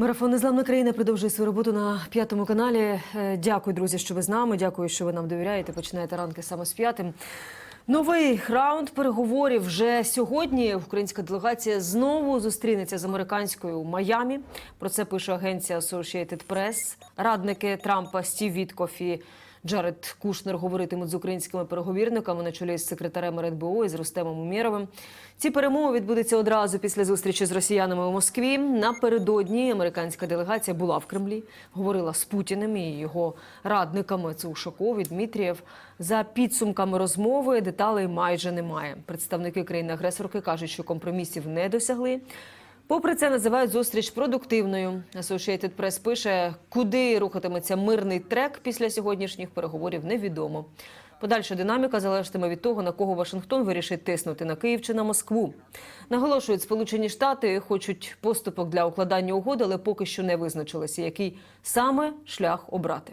Марафон Незламна країна продовжує свою роботу на п'ятому каналі. Е, Дякую, друзі, що ви з нами. Дякую, що ви нам довіряєте. Починаєте ранки саме з п'ятим. Новий раунд переговорів вже сьогодні. Українська делегація знову зустрінеться з американською у Майамі. Про це пише агенція Associated Press. Радники Трампа Стів Віткоф і Джаред Кушнер говоритимуть з українськими переговірниками на чолі з секретарем РНБО і з Рустемом Умєровим. Ці перемови відбудуться одразу після зустрічі з росіянами у Москві. Напередодні американська делегація була в Кремлі, говорила з Путіним і його радниками. Це і Дмитрієв. За підсумками розмови деталей майже немає. Представники країни-агресорки кажуть, що компромісів не досягли. Попри це називають зустріч продуктивною. Associated Press пише, куди рухатиметься мирний трек після сьогоднішніх переговорів, невідомо. Подальша динаміка залежатиме від того, на кого Вашингтон вирішить тиснути на Київ чи на Москву. Наголошують, Сполучені Штати хочуть поступок для укладання угоди, але поки що не визначилися, який саме шлях обрати.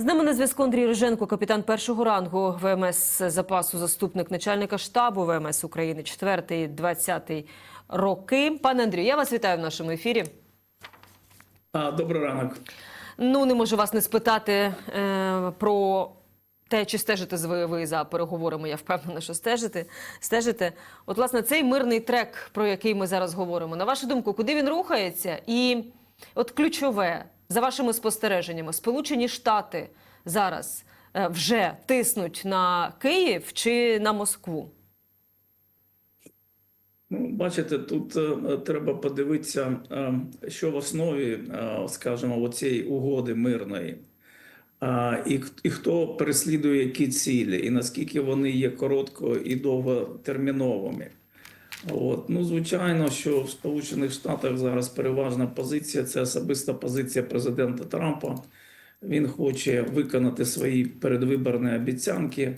З нами на зв'язку Андрій Риженко, капітан першого рангу ВМС запасу, заступник начальника штабу ВМС України, 4-20 роки. Пане Андрію, я вас вітаю в нашому ефірі. Добрий ранок. Ну, не можу вас не спитати е, про те, чи стежите з ви, ви за переговорами. Я впевнена, що стежите. стежите. От, власне, цей мирний трек, про який ми зараз говоримо, на вашу думку, куди він рухається? І от ключове, за вашими спостереженнями, Сполучені Штати зараз е, вже тиснуть на Київ чи на Москву? Ну, бачите, тут е, треба подивитися, е, що в основі, е, скажімо, цієї угоди мирної, е, і, і хто переслідує які цілі, і наскільки вони є коротко і довготерміновими. От. Ну, звичайно, що в Сполучених Штатах зараз переважна позиція це особиста позиція президента Трампа. Він хоче виконати свої передвиборні обіцянки.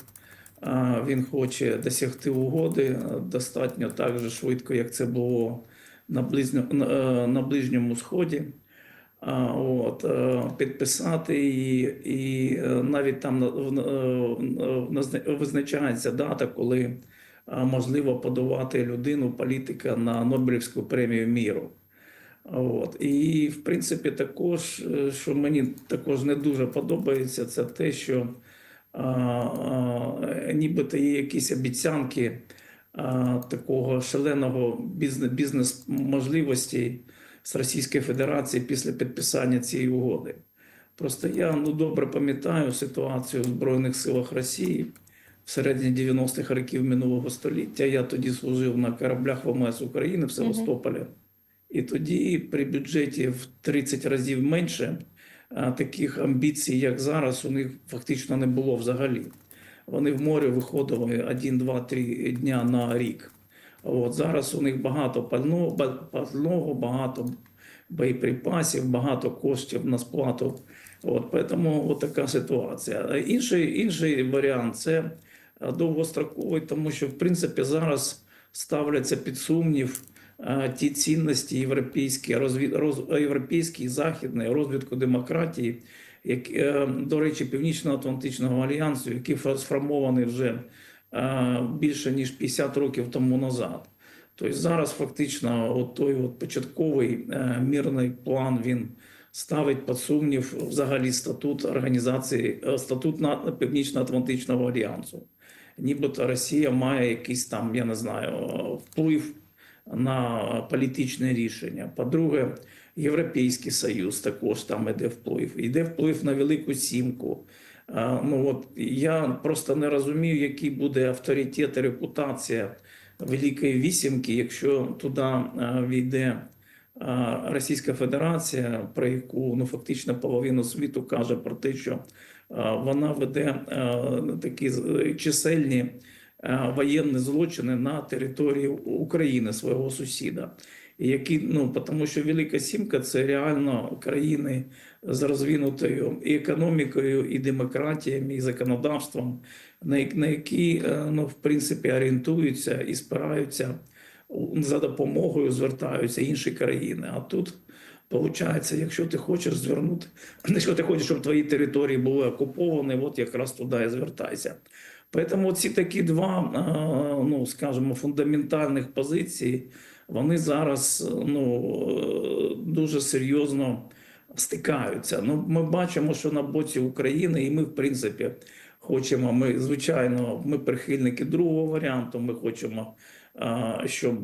Він хоче досягти угоди е, достатньо так же швидко, як це було на, близньо, на, е, Ближньому Сході. От, е, підписати її, і е, навіть там е, визначається дата, коли е, можливо подавати людину, політика на Нобелівську премію міру. От. І, в принципі, також, е, що мені також не дуже подобається, це те, що нібито є якісь обіцянки такого шаленого бізнес, бізнес можливостей з Російської Федерації після підписання цієї угоди. Просто я ну, добре пам'ятаю ситуацію в Збройних силах Росії в середині 90-х років минулого століття. Я тоді служив на кораблях ВМС України в Севастополі. І тоді при бюджеті в 30 разів менше таких амбіцій, як зараз, у них фактично не було взагалі. Вони в море виходили 1, 2, 3 дня на рік. От зараз у них багато пального, багато боєприпасів, багато коштів на сплату. От тому от така ситуація. Інший, інший варіант це довгостроковий, тому що в принципі зараз ставляться під сумнів ті цінності європейські, розвід, роз, європейські західні розвитку демократії, як, е, до речі, Північно-Атлантичного альянсу, який сформований вже більше ніж 50 років тому назад. Тобто зараз фактично от той от початковий е, мирний план він ставить під сумнів взагалі статут організації, е, статут на Північно-Атлантичного альянсу. Нібито Росія має якийсь там, я не знаю, вплив на політичне рішення. По-друге, Європейський Союз також там іде вплив. Іде вплив на Велику Сімку. Ну от я просто не розумію, який буде авторитет і репутація Великої Вісімки, якщо туди війде Російська Федерація, про яку ну фактично половина світу каже про те, що вона веде такі чисельні воєнні злочини на території України свого сусіда. Які ну тому, що Велика Сімка це реально країни з розвинутою і економікою, і демократіями, і законодавством, на, на які е, ну в принципі орієнтуються і спираються за допомогою, звертаються інші країни. А тут Получається, якщо ти хочеш звернути, якщо ти хочеш, щоб твої території були окуповані, от якраз туди і звертайся. Тому ці такі два, ну скажімо, фундаментальних позиції, вони зараз ну, дуже серйозно стикаються. Ну, ми бачимо, що на боці України, і ми, в принципі, хочемо. Ми, звичайно, ми прихильники другого варіанту. Ми хочемо, щоб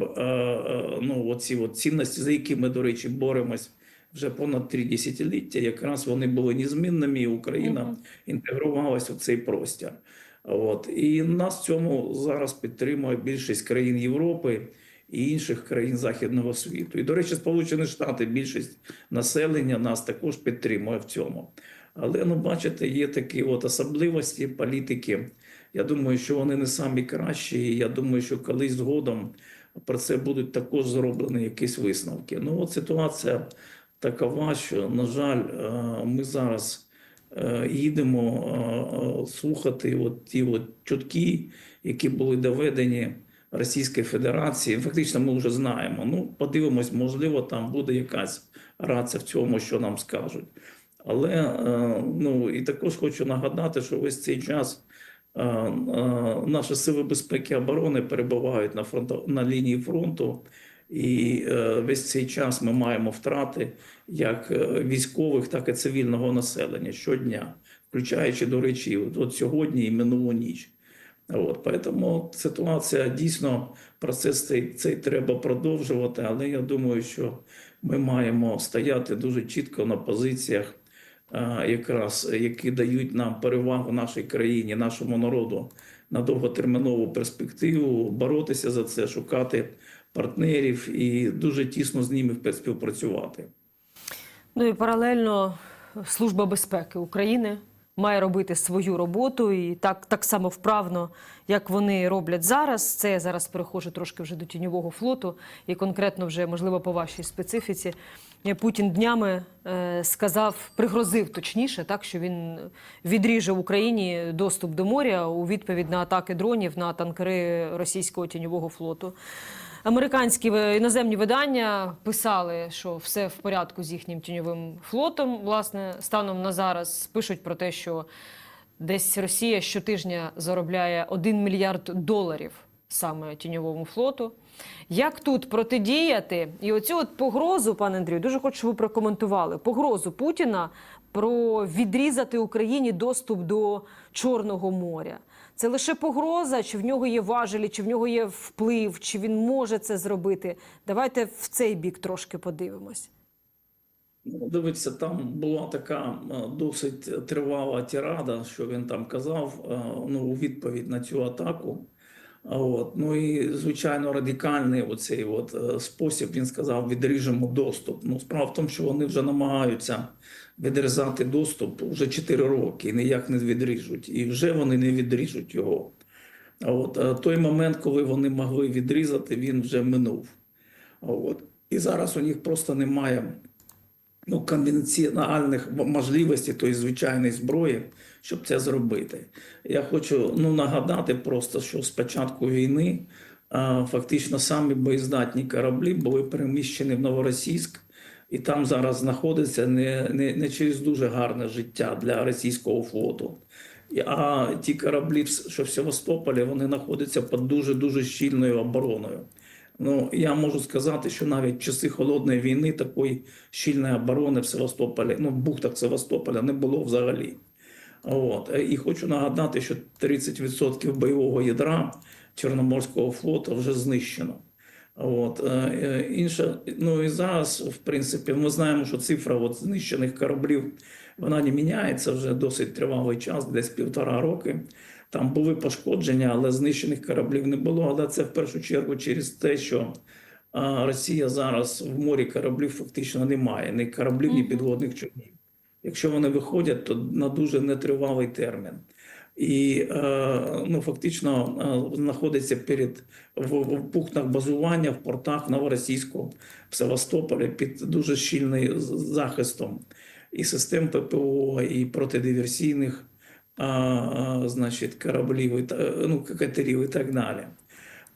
ну, оці от цінності, за які ми, до речі, боремось вже понад три десятиліття, якраз вони були незмінними, і Україна Мгм. інтегрувалась у цей простір. От і нас в цьому зараз підтримує більшість країн Європи і інших країн західного світу. І до речі, Сполучені Штати, більшість населення нас також підтримує в цьому. Але ну, бачите, є такі от особливості політики. Я думаю, що вони не самі кращі. І я думаю, що колись згодом про це будуть також зроблені якісь висновки. Ну, от ситуація такова, що, на жаль, е, ми зараз їдемо е, е, слухати от ті от чутки, які були доведені Російської Федерації. Фактично, ми вже знаємо. Ну, подивимось, можливо, там буде якась рація в цьому, що нам скажуть. Але е, ну і також хочу нагадати, що весь цей час е, е, наші сили безпеки і оборони перебувають на фронту на лінії фронту, і е, весь цей час ми маємо втрати як е, військових, так і цивільного населення щодня, включаючи, до речі, от, сьогодні і минулу ніч. От, поэтому ситуація дійсно процес цей, цей треба продовжувати, але я думаю, що ми маємо стояти дуже чітко на позиціях, а, якраз які дають нам перевагу нашій країні, нашому народу на довготермінову перспективу, боротися за це, шукати партнерів і дуже тісно з ними співпрацювати. Ну і паралельно Служба безпеки України має робити свою роботу і так, так само вправно, як вони роблять зараз. Це я зараз переходжу трошки вже до тіньового флоту, і конкретно вже можливо по вашій специфіці. Е, Путін днями е, сказав, пригрозив точніше, так що він відріже Україні доступ до моря у відповідь на атаки дронів на танкери російського тіньового флоту. Американські ви- іноземні видання писали, що все в порядку з їхнім тіньовим флотом. Власне, станом на зараз пишуть про те, що десь Росія щотижня заробляє 1 мільярд доларів саме тіньовому флоту. Як тут протидіяти? І оцю от погрозу, пане Андрію, дуже хочу, щоб ви прокоментували. Погрозу Путіна про відрізати Україні доступ до Чорного моря. Це лише погроза, чи в нього є важелі, чи в нього є вплив, чи він може це зробити. Давайте в цей бік трошки подивимось. Ну, дивіться, там була така е, досить тривала тірада, що він там казав е, ну, у відповідь на цю атаку. От. Ну і звичайно радикальний оцей от е, спосіб він сказав: відріжемо доступ. Ну, справа в тому, що вони вже намагаються відрізати доступ вже 4 роки і ніяк не відріжуть. І вже вони не відріжуть його. От е, той момент, коли вони могли відрізати, він вже минув. От. І зараз у них просто немає ну, конвенціональних можливостей тої звичайної зброї, щоб це зробити. Я хочу ну, нагадати просто, що з початку війни фактично самі боєздатні кораблі були переміщені в Новоросійськ, і там зараз знаходиться не, не, не через дуже гарне життя для російського флоту. А ті кораблі, що в Севастополі, вони знаходяться під дуже дуже щільною обороною. Ну, я можу сказати, що навіть в часи холодної війни такої щільної оборони в Севастополі, ну, в бухтах Севастополя не було взагалі. От. Е, І хочу нагадати, що 30% бойового ядра Чорноморського флоту вже знищено. От. е, е, Інше, ну і зараз, в принципі, ми знаємо, що цифра от знищених кораблів вона не міняється вже досить тривалий час, десь півтора роки. Там були пошкодження, але знищених кораблів не було. Але це в першу чергу через те, що Росія зараз в морі кораблів фактично немає, ні кораблів, ні підводних човнів. Якщо вони виходять, то на дуже нетривалий термін. І е, ну, фактично е, знаходиться перед в, в пунктах базування в портах Новоросійського в Севастополі під дуже щільним захистом і систем ППО, і протидиверсійних а, а, значить, кораблів, і ну, катерів і так далі.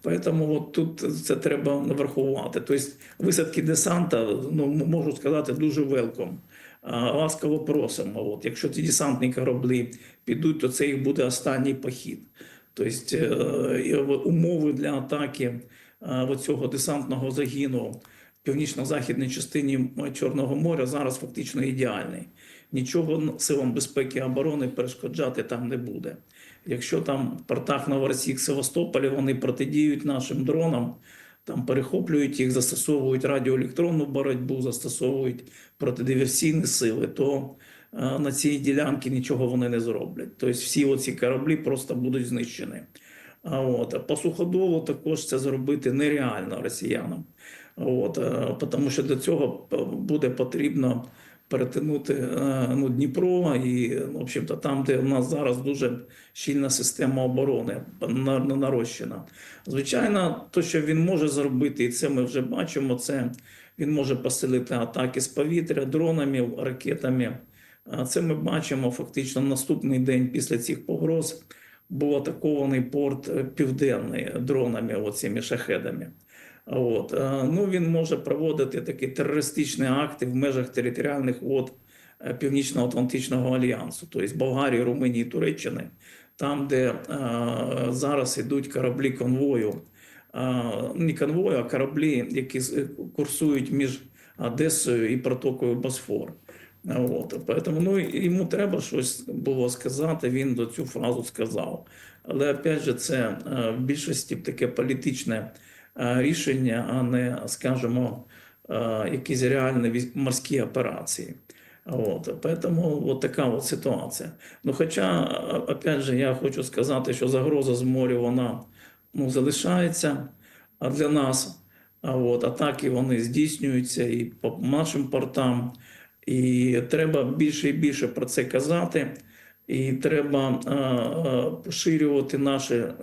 Поэтому тут це треба врахувати. Тобто висадки десанта, ну можу сказати, дуже велком. Ласкаво просимо. От, якщо ці десантні кораблі підуть, то це їх буде останній похід. Тобто е, умови для атаки е, цього десантного загіну північно-західній частині Чорного моря зараз фактично ідеальний. Нічого силам безпеки і оборони перешкоджати там не буде. Якщо там в портах Новоросійськ, Севастополі вони протидіють нашим дронам, там перехоплюють їх, застосовують радіоелектронну боротьбу, застосовують протидиверсійні сили, то е, на цій ділянці нічого вони не зроблять. Тобто всі оці кораблі просто будуть знищені. А от по суходолу також це зробити нереально росіянам. От, е, тому що для цього буде потрібно перетинути е, ну, Дніпро і, в общем-то, там, де у нас зараз дуже щільна система оборони на- на- нарощена. Звичайно, то, що він може зробити, і це ми вже бачимо, це він може посилити атаки з повітря, дронами, ракетами. Це ми бачимо фактично наступний день після цих погроз був атакований порт е, південний дронами, оцими шахедами. От. е, Ну, він може проводити такі терористичні акти в межах територіальних вод е, Північно-Атлантичного альянсу, тобто Болгарії, Румунії, Туреччини, там, де е, зараз ідуть кораблі конвою, е, не конвою, а кораблі, які курсують між Одесою і протокою Босфор. От, поэтому, ну, йому треба щось було сказати, він до цю фразу сказав. Але опять же, це в більшості таке політичне рішення, а не, скажімо, е, якісь реальні морські операції. От, поэтому от така от ситуація. Ну, хоча, е, опять же, я хочу сказати, що загроза з моря вона ну, залишається для нас. А от атаки вони здійснюються і по нашим портам. І треба більше і більше про це казати, і треба е, е, поширювати наші, е,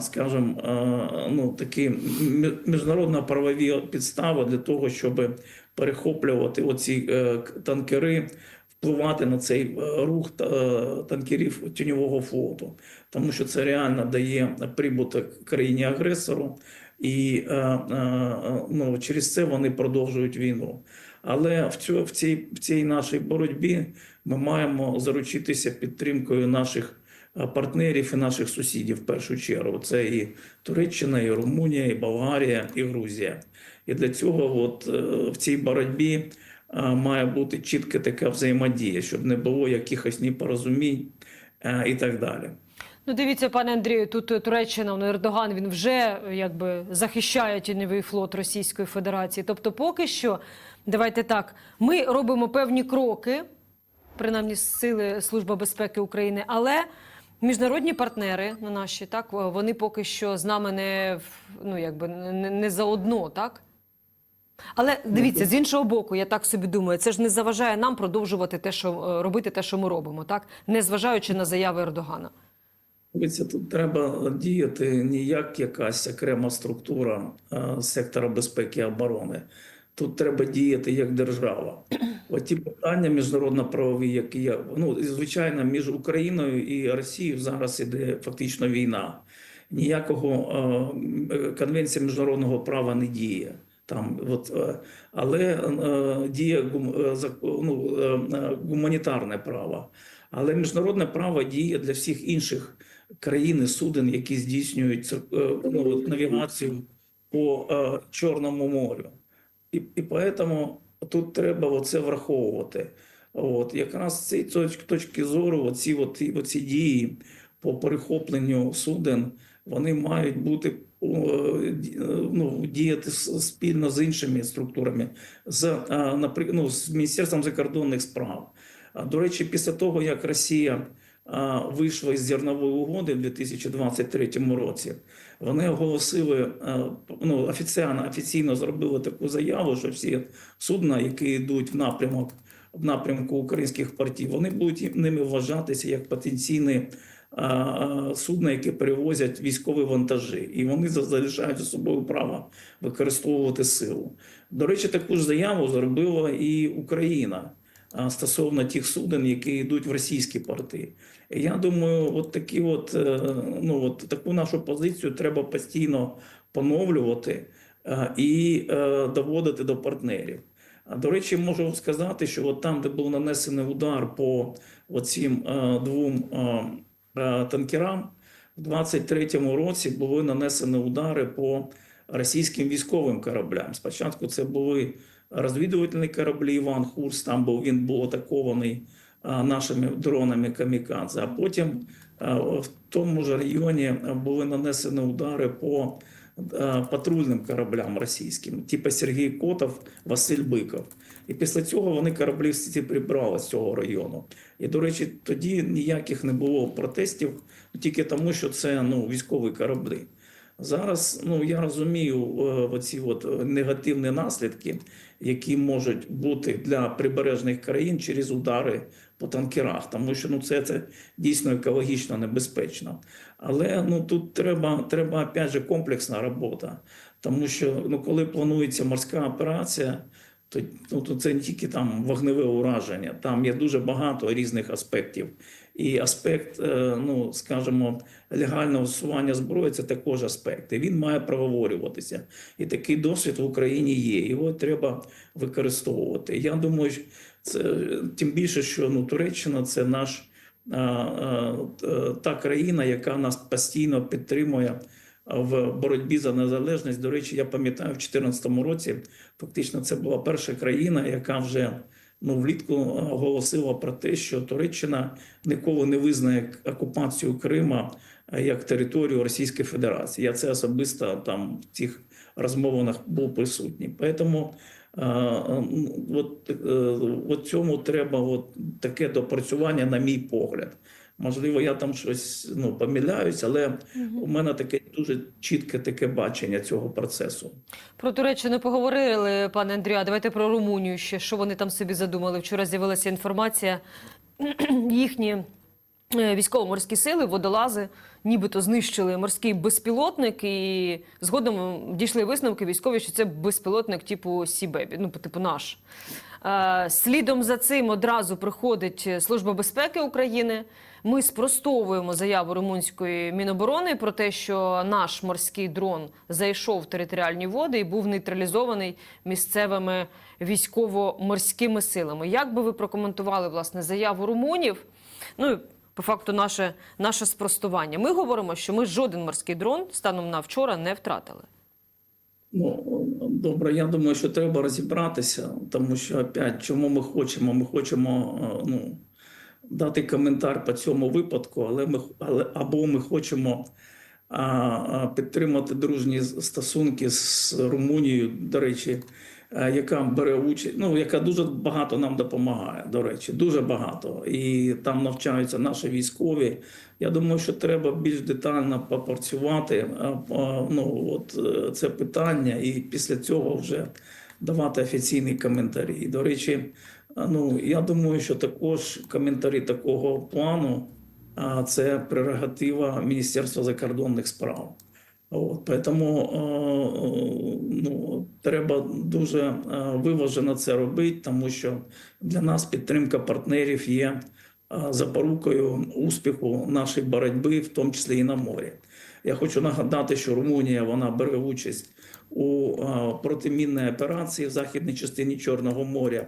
скажімо, е, ну, такі мі- міжнародно-правові підстави для того, щоб перехоплювати оці е, танкери, впливати на цей е, рух та- е, танкерів тіньового флоту, тому що це реально дає прибуток країні-агресору, і е, е, е, ну, через це вони продовжують війну. Але в, цю, в, цій, в цій нашій боротьбі ми маємо заручитися підтримкою наших е, партнерів і наших сусідів в першу чергу. Це і Туреччина, і Румунія, і Болгарія, і Грузія. І для цього от, е, в цій боротьбі е, має бути чітка така взаємодія, щоб не було якихось непорозумінь е, і так далі. Ну, дивіться, пане Андрію, тут е, Туреччина, ну, Ердоган, він вже е, якби захищає тіньовий флот Російської Федерації. Тобто, поки що, давайте так, ми робимо певні кроки, принаймні сили Служби безпеки України, але міжнародні партнери ну, наші, так, вони поки що з нами не, ну, якби, не, не заодно, так? Але дивіться, з іншого боку, я так собі думаю, це ж не заважає нам продовжувати те, що е, робити те, що ми робимо, так? Не зважаючи на заяви Ердогана. Дивіться, тут треба діяти не як якась окрема структура е, сектора безпеки і оборони. Тут треба діяти як держава. Оті питання міжнародно-правові, які є, ну звичайно, між Україною і Росією зараз іде фактично війна. Ніякого е, конвенція міжнародного права не діє. Там, от, е, але е, діє гум, е, ну, е, е, гуманітарне право. Але міжнародне право діє для всіх інших країн і суден, які здійснюють е, ну, навігацію по е, Чорному морю. І, і поэтому тут треба оце враховувати. От, якраз з цієї точ- точки зору, оці, оці, оці дії по перехопленню суден, вони мають бути ну, діяти спільно з іншими структурами, з, е, ну, з Міністерством закордонних справ. А, До речі, після того, як Росія вийшла із зернової угоди в 2023 році, вони оголосили е, ну, офіційно, офіційно зробили таку заяву, що всі судна, які йдуть в напрямок в напрямку українських портів, вони будуть ними вважатися як потенційні а, судна, які перевозять військові вантажі, і вони за- залишають за собою право використовувати силу. До речі, таку ж заяву зробила і Україна стосовно тих суден, які йдуть в російські порти. Я думаю, от такі, от е, ну от таку нашу позицію треба постійно поновлювати е, і е, доводити до партнерів. До речі, можу сказати, що от там, де був нанесений удар по е, двом танкерам, в 23-му році були нанесені удари по російським військовим кораблям. Спочатку це були розвідувальні кораблі Іван Хурс, там був він був атакований нашими дронами камікадзе. А потім в тому ж районі були нанесені удари по патрульним кораблям російським, типу Сергій Котов, Василь Биков. І після цього вони кораблі всі прибрали з цього району. І, до речі, тоді ніяких не було протестів, тільки тому, що це ну, військові кораблі. Зараз ну я розумію е, оці от негативні наслідки, які можуть бути для прибережних країн через удари по танкерах, тому що ну це, це дійсно екологічно небезпечно. Але ну тут треба, треба опять же комплексна робота, тому що ну коли планується морська операція. То, ну, то це не тільки там вогневе ураження, там є дуже багато різних аспектів. І аспект, е, ну скажімо, легального зсування зброї це також аспект. І він має проговорюватися. І такий досвід в Україні є. Його треба використовувати. Я думаю, це тим більше, що ну Туреччина це наш а, а, та країна, яка нас постійно підтримує в боротьбі за незалежність. До речі, я пам'ятаю, в 2014 році фактично це була перша країна, яка вже ну влітку оголосила про те, що Туреччина ніколи не визнає окупацію Крима е, як територію Російської Федерації. Я це особисто там в цих розмовах був присутній. Тому е, от, е, от цьому треба от таке допрацювання, на мій погляд. Можливо, я там щось ну помиляюсь, але у мене таке дуже чітке таке бачення цього процесу. Про Туреччину поговорили, пане Андрію. а Давайте про Румунію ще. Що вони там собі задумали? Вчора з'явилася інформація. Їхні е, військово-морські сили, водолази, нібито знищили морський безпілотник, і згодом дійшли висновки військові, що це безпілотник типу Сібебі, ну, типу наш. Е, Слідом за цим одразу приходить Служба безпеки України. Ми спростовуємо заяву румунської міноборони про те, що наш морський дрон зайшов в територіальні води і був нейтралізований місцевими військово-морськими силами. Як би ви прокоментували власне заяву румунів? Ну по факту, наше, наше спростування. Ми говоримо, що ми жоден морський дрон станом на вчора не втратили. Ну добре, я думаю, що треба розібратися, тому що опять чому ми хочемо? Ми хочемо е, ну, дати коментар по цьому випадку, але ми але або ми хочемо а, підтримати дружні стосунки з Румунією, до речі, яка бере участь, ну яка дуже багато нам допомагає. До речі, дуже багато, і там навчаються наші військові. Я думаю, що треба більш детально попрацювати ну, от, е, це питання, і після цього вже давати офіційні коментарі. До речі, ну я думаю, що також коментарі такого плану а, це прерогатива Міністерства закордонних справ. От, Тому ну, треба дуже виважено це робити, тому що для нас підтримка партнерів є запорукою успіху нашої боротьби, в тому числі і на морі. Я хочу нагадати, що Румунія вона бере участь у протимінній операції в західній частині Чорного моря.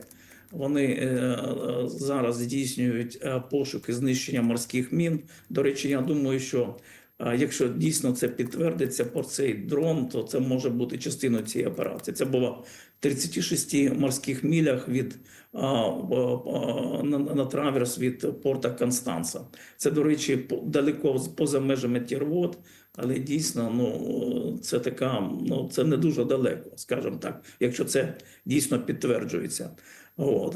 Вони е, е, зараз здійснюють е, пошуки знищення морських мін. До речі, я думаю, що Якщо дійсно це підтвердиться по цей дрон, то це може бути частиною цієї операції. Це було в 36 морських мілях від а, а, на, на траверс від порта Констанца. Це, до речі, далеко поза межами Тірвод, але дійсно, ну це така, ну це не дуже далеко, скажімо так, якщо це дійсно підтверджується. От.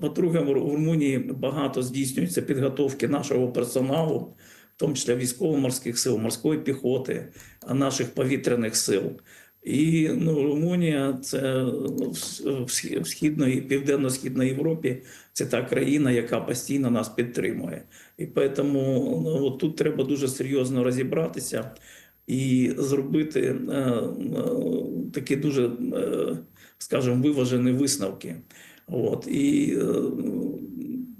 По-друге, в Румунії багато здійснюється підготовки нашого персоналу тому числі військово-морських сил, морської піхоти, наших повітряних сил. І ну, Румунія це в- в схі- в східної південно-східній Європі. Це та країна, яка постійно нас підтримує. І тому ну, тут треба дуже серйозно розібратися і зробити е, е, такі дуже, е, скажімо, виважені висновки. От і е,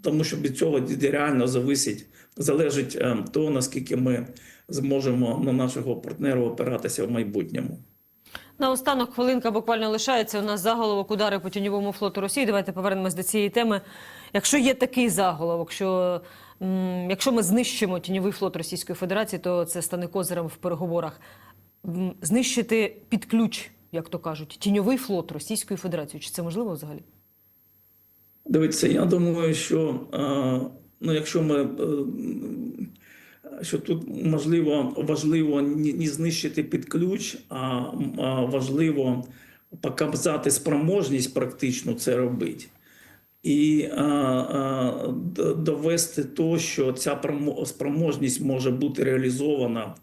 тому що від цього реально зависить, залежить е, то, наскільки ми зможемо на нашого партнера опиратися в майбутньому. Наостанок хвилинка буквально лишається. У нас заголовок удари по тіньовому флоту Росії. Давайте повернемось до цієї теми. Якщо є такий заголовок, що м, якщо ми знищимо тіньовий флот Російської Федерації, то це стане козирем в переговорах. м, знищити під ключ, як то кажуть, тіньовий флот Російської Федерації. Чи це можливо взагалі? Дивіться, я думаю, що е, ну, якщо ми е, що тут можливо важливо не знищити під ключ, а, а важливо показати спроможність практично це робити. І а, а, д- довести то, що ця спроможність може бути реалізована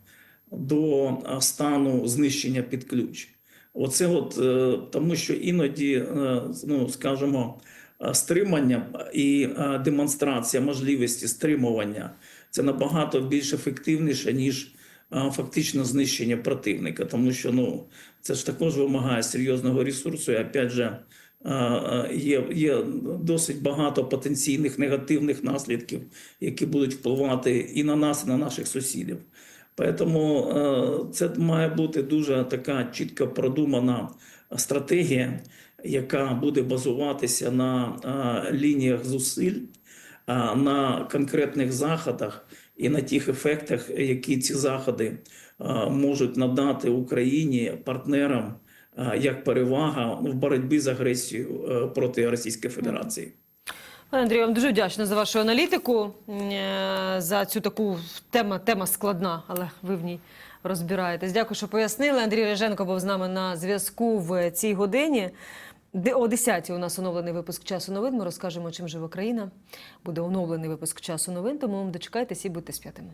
до стану знищення під ключ. Оце от е, тому, що іноді, е, ну скажімо, е, стримання і е, демонстрація можливості стримування це набагато більш ефективніше, ніж е, фактично знищення противника, тому що ну це ж також вимагає серйозного ресурсу. І опять же, е, е, є, є досить багато потенційних негативних наслідків, які будуть впливати і на нас, і на наших сусідів. Тому е, це має бути дуже така чітко продумана стратегія, яка буде базуватися на лініях зусиль, на конкретних заходах і на тих ефектах, які ці заходи можуть надати Україні партнерам як перевага в боротьбі з агресією е, проти Російської Федерації. Пане Андрію, вам дуже вдячна за вашу аналітику, е, за цю таку тема, тема складна, але ви в ній розбираєтесь. Дякую, що пояснили. Андрій Реженко був з нами на зв'язку в цій годині. О 10 у нас оновлений випуск часу новин. Ми розкажемо, чим живе країна. Буде оновлений випуск часу новин. Тому дочекайтесь і будьте з п'ятими.